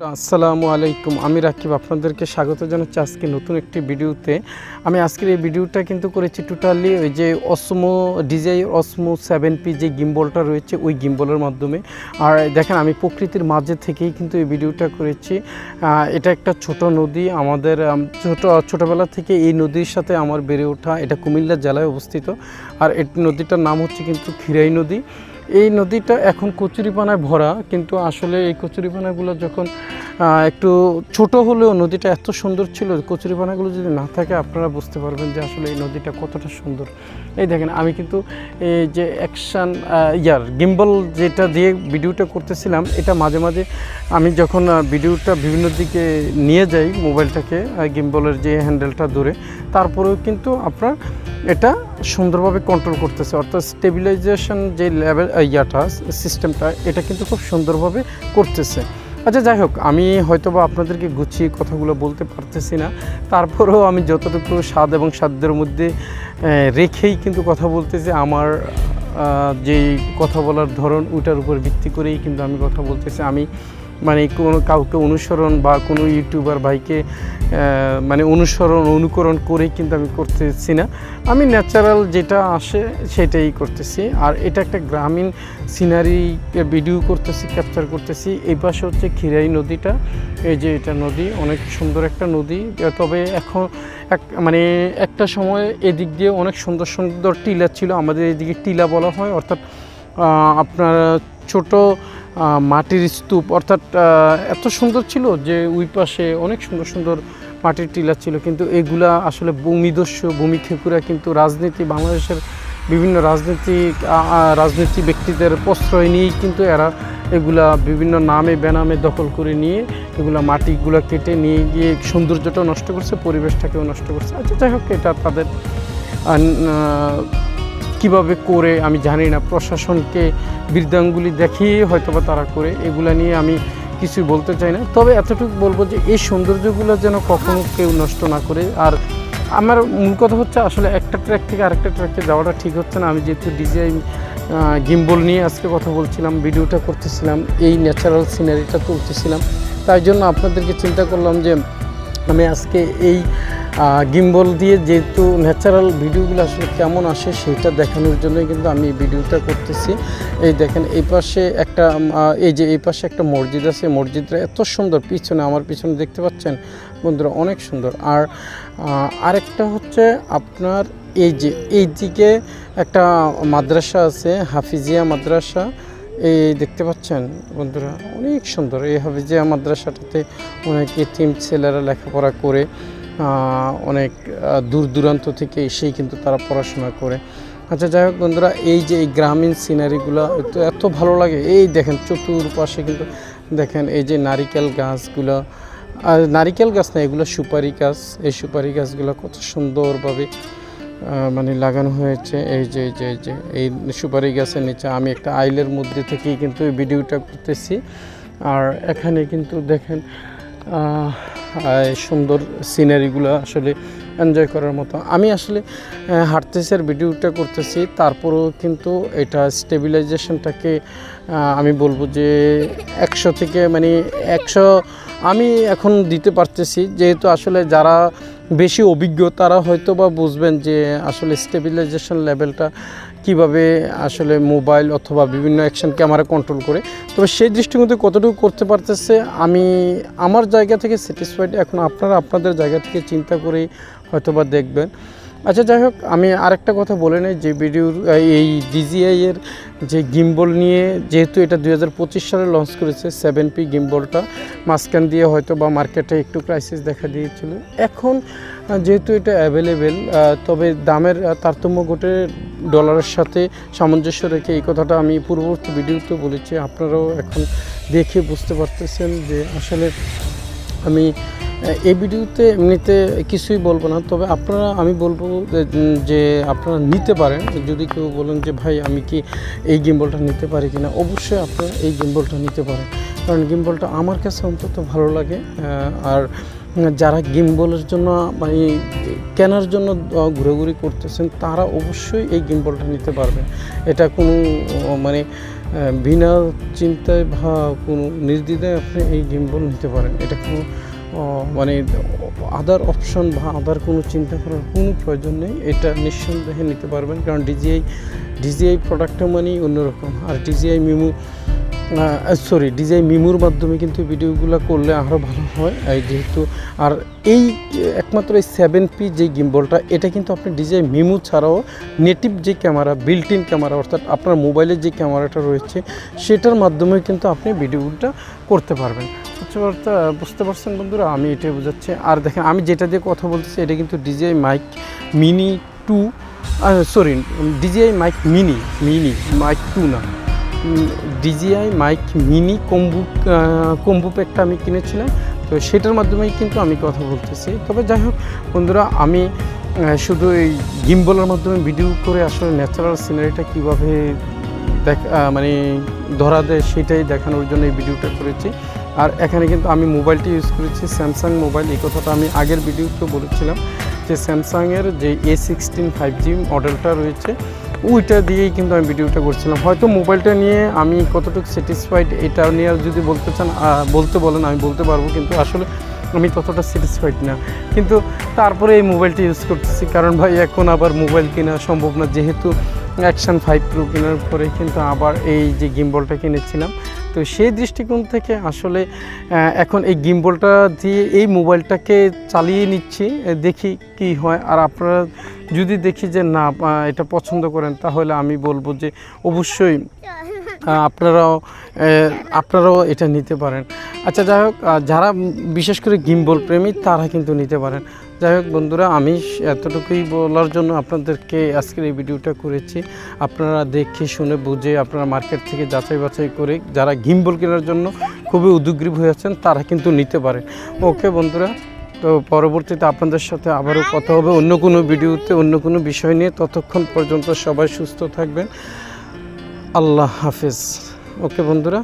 আসসালামু আলাইকুম। আমি রাকিব আপনাদেরকে স্বাগত জানাচ্ছি আজকে নতুন একটি ভিডিওতে। আমি আজকের এই ভিডিওটা কিন্তু করেছি টোটালি ওই যে অসমো ডিজাই অসমো সেভেন পি যে গিম্বলটা রয়েছে ওই গিম্বলের মাধ্যমে। আর দেখেন আমি প্রকৃতির মাঝে থেকেই কিন্তু এই ভিডিওটা করেছি। এটা একটা ছোট নদী আমাদের আম, ছোট ছোটোবেলা থেকে এই নদীর সাথে আমার বেড়ে ওঠা। এটা কুমিল্লা জেলায় অবস্থিত। আর এই নদীটার নাম হচ্ছে কিন্তু খিরাই নদী। এই নদীটা এখন কচুরিপানায় ভরা, কিন্তু আসলে এই কচুরিপানাগুলো যখন একটু ছোট হলেও নদীটা এত সুন্দর ছিল, কচুরিপানাগুলো যদি না থাকে আপনারা বুঝতে পারবেন যে আসলে এই নদীটা কতটা সুন্দর। এই দেখেন, আমি কিন্তু এই যে অ্যাকশান ইয়ার গিম্বল যেটা দিয়ে ভিডিওটা করতেছিলাম, এটা মাঝে মাঝে আমি যখন ভিডিওটা বিভিন্ন দিকে নিয়ে যাই মোবাইলটাকে গিম্বলের যে হ্যান্ডেলটা ধরে, তারপরেও কিন্তু আপনার এটা সুন্দরভাবে কন্ট্রোল করতেছে। অর্থাৎ স্টেবিলাইজেশন যে লেভেল ইয়াটা সিস্টেমটা এটা কিন্তু খুব সুন্দরভাবে করতেছে। আচ্ছা যাই হোক, আমি হয়তো বা আপনাদেরকে গুছিয়ে কথাগুলো বলতে পারতেছি না। তারপরেও আমি যতটুকু স্বাদ এবং সাধ্যের মধ্যে রেখেই কিন্তু কথা বলতেছি, আমার যেই কথা বলার ধরন, ওইটার উপর ভিত্তি করেই কিন্তু আমি কথা বলতেছি। আমি মানে কোনো কাউকে অনুসরণ বা কোনো ইউটিউবার ভাইকে মানে অনুসরণ, অনুকরণ করেই কিন্তু আমি করতেছি না। আমি ন্যাচারাল যেটা আসে সেটাই করতেছি। আর এটা একটা গ্রামীণ সিনারি ভিডিও করতেছি ক্যাপচার করতেছি। এই পাশে হচ্ছে খিরাই নদীটা। এই যে এটা নদী, অনেক সুন্দর একটা নদী। তবে এখন এক মানে একটা সময় এদিক দিয়ে অনেক সুন্দর সুন্দর টিলা ছিল। আমাদের এদিকে টিলা বলা হয়। অর্থাৎ আপনার ছোট মাটির স্তূপ, অর্থাৎ এত সুন্দর ছিল যে ওই পাশে অনেক সুন্দর সুন্দর মাটির টিলা ছিল। কিন্তু এগুলা আসলে ভূমিদস্যু ভূমি খেকুরা কিন্তু রাজনীতি, বাংলাদেশের বিভিন্ন রাজনীতিক রাজনীতি ব্যক্তিদের প্রশ্রয় নিয়েই কিন্তু এরা এগুলা বিভিন্ন নামে, বেনামে দখল করে নিয়ে এগুলা মাটিগুলো কেটে নিয়ে গিয়ে সৌন্দর্যটাও নষ্ট করছে, পরিবেশটাকেও নষ্ট করছে। আচ্ছা যাই হোক, এটা তাদের কীভাবে করে, আমি জানি না। প্রশাসনকে বৃদ্ধাঙ্গুলি দেখিয়ে হয়তো বা তারা করে, এগুলা নিয়ে আমি কিছুই বলতে চাই না। তবে এতটুকু বলব যে, এই সৌন্দর্যগুলো যেন কখনো কেউ নষ্ট না করে। আর আমার মূল কথা হচ্ছে, আসলে একটা ট্র্যাক থেকে আরেকটা ট্র্যাকে যাওয়াটা ঠিক হচ্ছে না। আমি যেহেতু ডিজাইন গিম্বল নিয়ে আজকে কথা বলছিলাম, ভিডিওটা করতেছিলাম, এই ন্যাচারাল সিনারিটা তুলতেছিলাম। তাই জন্য আপনাদেরকে চিন্তা করলাম যে আমি আজকে এই গিম্বল দিয়ে যেহেতু ন্যাচারাল ভিডিওগুলো আসলে কেমন আসে সেটা দেখানোর জন্যই কিন্তু আমি ভিডিওটা করতেছি। এই দেখেন, এই পাশে একটা এই যে এই পাশে একটা মসজিদ আছে মসজিদটা এত সুন্দর, পিছনে আমার পিছনে দেখতে পাচ্ছেন? বন্ধুরা, অনেক সুন্দর। আর আরেকটা হচ্ছে আপনার এই যে, এই দিকে একটা মাদ্রাসা আছে, হাফিজিয়া মাদ্রাসা। এই দেখতে পাচ্ছেন বন্ধুরা, অনেক সুন্দর। এই যে মাদ্রাসাটাতে অনেক এতিম ছেলেরা লেখাপড়া করে অনেক দূর দূরান্ত থেকে এসেই কিন্তু তারা পড়াশোনা করে। আচ্ছা যাই হোক বন্ধুরা, এই যে এই গ্রামীণ সিনারিগুলো তো এত ভালো লাগে। এই দেখেন চতুর্পাশে কিন্তু দেখেন এই যে নারিকেল গাছগুলো। আর নারিকেল গাছ না, এগুলো সুপারি গাছ। এই সুপারি গাছগুলো কত সুন্দরভাবে মানে লাগানো হয়েছে। এই যে যে যে, এই সুপারি গাছের নিচে আমি একটা আইলের মধ্যে থেকেই কিন্তু এই ভিডিওটা করতেছি। আর এখানে কিন্তু দেখেন সুন্দর সিনারিগুলো আসলে এনজয় করার মতো। আমি আসলে হাঁটতেছি আর ভিডিওটা করতেছি, তারপরেও কিন্তু এটা স্টেবিলাইজেশনটাকে আমি বলব যে একশো থেকে মানে একশো আমি এখন দিতে পারতেছি। যেহেতু আসলে যারা বেশি অভিজ্ঞ, তারা হয়তো বা বুঝবেন যে আসলে স্টেবিলাইজেশন লেভেলটা কীভাবে আসলে মোবাইল অথবা বিভিন্ন অ্যাকশন ক্যামেরা কন্ট্রোল করে। তবে সেই দৃষ্টিকোণে কতটুকু করতে পারতেছে, আমি আমার জায়গা থেকে স্যাটিসফাইড এখন আপনারা আপনাদের জায়গা থেকে চিন্তা করে হয়তো বা দেখবেন। আচ্ছা যাই হোক, আমি আরেকটা কথা বলে নিই, যে ভিডিওর, এই ডিজিআই এর যে গিম্বল নিয়ে, যেহেতু এটা দু হাজার পঁচিশ সালে লঞ্চ করেছে সেভেন পি গিম্বলটা, মাঝখান দিয়ে হয়তো বা মার্কেটে একটু ক্রাইসিস দেখা দিয়েছিল। এখন যেহেতু এটা অ্যাভেলেবেল তবে দামের তারতম্য ঘটে ডলারের সাথে সামঞ্জস্য রেখে এই কথাটা আমি পূর্ববর্তী ভিডিওতে বলেছি। আপনারাও এখন দেখে বুঝতে পারতেছেন যে আসলে আমি এই ভিডিওতে এমনিতে কিছুই বলব না তবে আপনারা আমি বলব যে, আপনারা নিতে পারেন। যদি কেউ বলেন যে ভাই আমি কি এই গিম্বলটা নিতে পারি কিনা? অবশ্যই আপনারা এই গিম্বলটা নিতে পারেন। কারণ গিম্বলটা আমার কাছে অন্তত ভালো লাগে আর যারা গিম্বলের জন্য মানে কেনার জন্য ঘোরাঘুরি করতেছেন তারা অবশ্যই এই গিম্বলটা নিতে পারবেন। এটা কোনো মানে বিনা চিন্তায় বা কোনো নির্দ্বিধায় আপনি এই গিম্বল নিতে পারেন। এটা কোনো মানে আদার অপশন বা আদার কোনো চিন্তা করার কোনো প্রয়োজন নেই। এটা নিঃসন্দেহে নিতে পারবেন, কারণ ডিজিআই ডিজিআই প্রোডাক্টটা মানেই অন্যরকম। আর ডিজিআই মিমু সরি ডিজাই মিমুর মাধ্যমে কিন্তু ভিডিওগুলো করলে আরও ভালো হয়। এই যেহেতু, আর এই একমাত্র এই সেভেন পি যে গিম্বলটা, এটা কিন্তু আপনি ডিজাই মিমু ছাড়াও নেটিভ যে ক্যামেরা বিল্ট ইন ক্যামেরা অর্থাৎ আপনার মোবাইলের যে ক্যামেরাটা রয়েছে, সেটার মাধ্যমে কিন্তু আপনি ভিডিওটা করতে পারবেন। বুঝতে বুঝতে পারছেন বন্ধুরা? আমি এটাই বোঝাচ্ছি। আর দেখেন, আমি যেটা দিয়ে কথা বলতেছি, এটা কিন্তু DJI mic mini two sorry DJI mic mini mini mic two না। DJI mic mini combo combo প্যাকটা আমি কিনেছিলাম। তো সেটার মাধ্যমেই কিন্তু আমি কথা বলতেছি। তবে যাই হোক, বন্ধুরা, আমি শুধু এই গিম্বলের মাধ্যমে ভিডিও করে আসলে ন্যাচারাল সিনারিটা কীভাবে দেখ মানে ধরা দেয় সেটাই দেখানোর জন্য এই ভিডিওটা করেছি। আর এখানে কিন্তু আমি মোবাইলটি ইউজ করেছি স্যামসাং মোবাইল এই কথাটা আমি আগের ভিডিওতে বলেছিলাম যে স্যামসাংয়ের যে এ সিক্সটিন ফাইভ জি মডেলটা রয়েছে, ওইটা দিয়েই কিন্তু আমি ভিডিওটা করছিলাম। হয়তো মোবাইলটা নিয়ে আমি কতটুকু স্যাটিসফাইড এটা নিয়ে যদি বলতে চান বলতে বলেন, আমি বলতে পারব, কিন্তু আসলে আমি ততটা স্যাটিসফাইড না। কিন্তু তারপরে এই মোবাইলটি ইউজ করতেছি, কারণ ভাই এখন আবার মোবাইল কেনা সম্ভব না, যেহেতু অ্যাকশান ফাইভ প্রো কেনার পরে কিন্তু আবার এই যে গিম্বলটা কিনেছিলাম। তো সেই দৃষ্টিকোণ থেকে আসলে এখন এই গিম্বলটা দিয়ে এই মোবাইলটাকে চালিয়ে নিচ্ছি দেখি কি হয়। আর আপনারা যদি দেখি যে না এটা পছন্দ করেন, তাহলে আমি বলব যে অবশ্যই আপনারাও আপনারাও এটা নিতে পারেন। আচ্ছা যাই হোক যারা বিশেষ করে গিম্বল প্রেমী, তারা কিন্তু নিতে পারেন। যাই হোক, বন্ধুরা, আমি এতটুকুই বলার জন্য আপনাদেরকে আজকের এই ভিডিওটা করেছি। আপনারা দেখে শুনে বুঝে আপনারা মার্কেট থেকে যাচাই বাছাই করে যারা গিম্বল কেনার জন্য খুবই উদ্গ্রীব হয়ে আছেন, তারা কিন্তু নিতে পারেন। ওকে, বন্ধুরা, তো পরবর্তীতে আপনাদের সাথে আবারও কথা হবে অন্য কোনো ভিডিওতে, অন্য কোনো বিষয় নিয়ে। ততক্ষণ পর্যন্ত সবাই সুস্থ থাকবেন। আল্লাহ হাফিজ। ওকে বন্ধুরা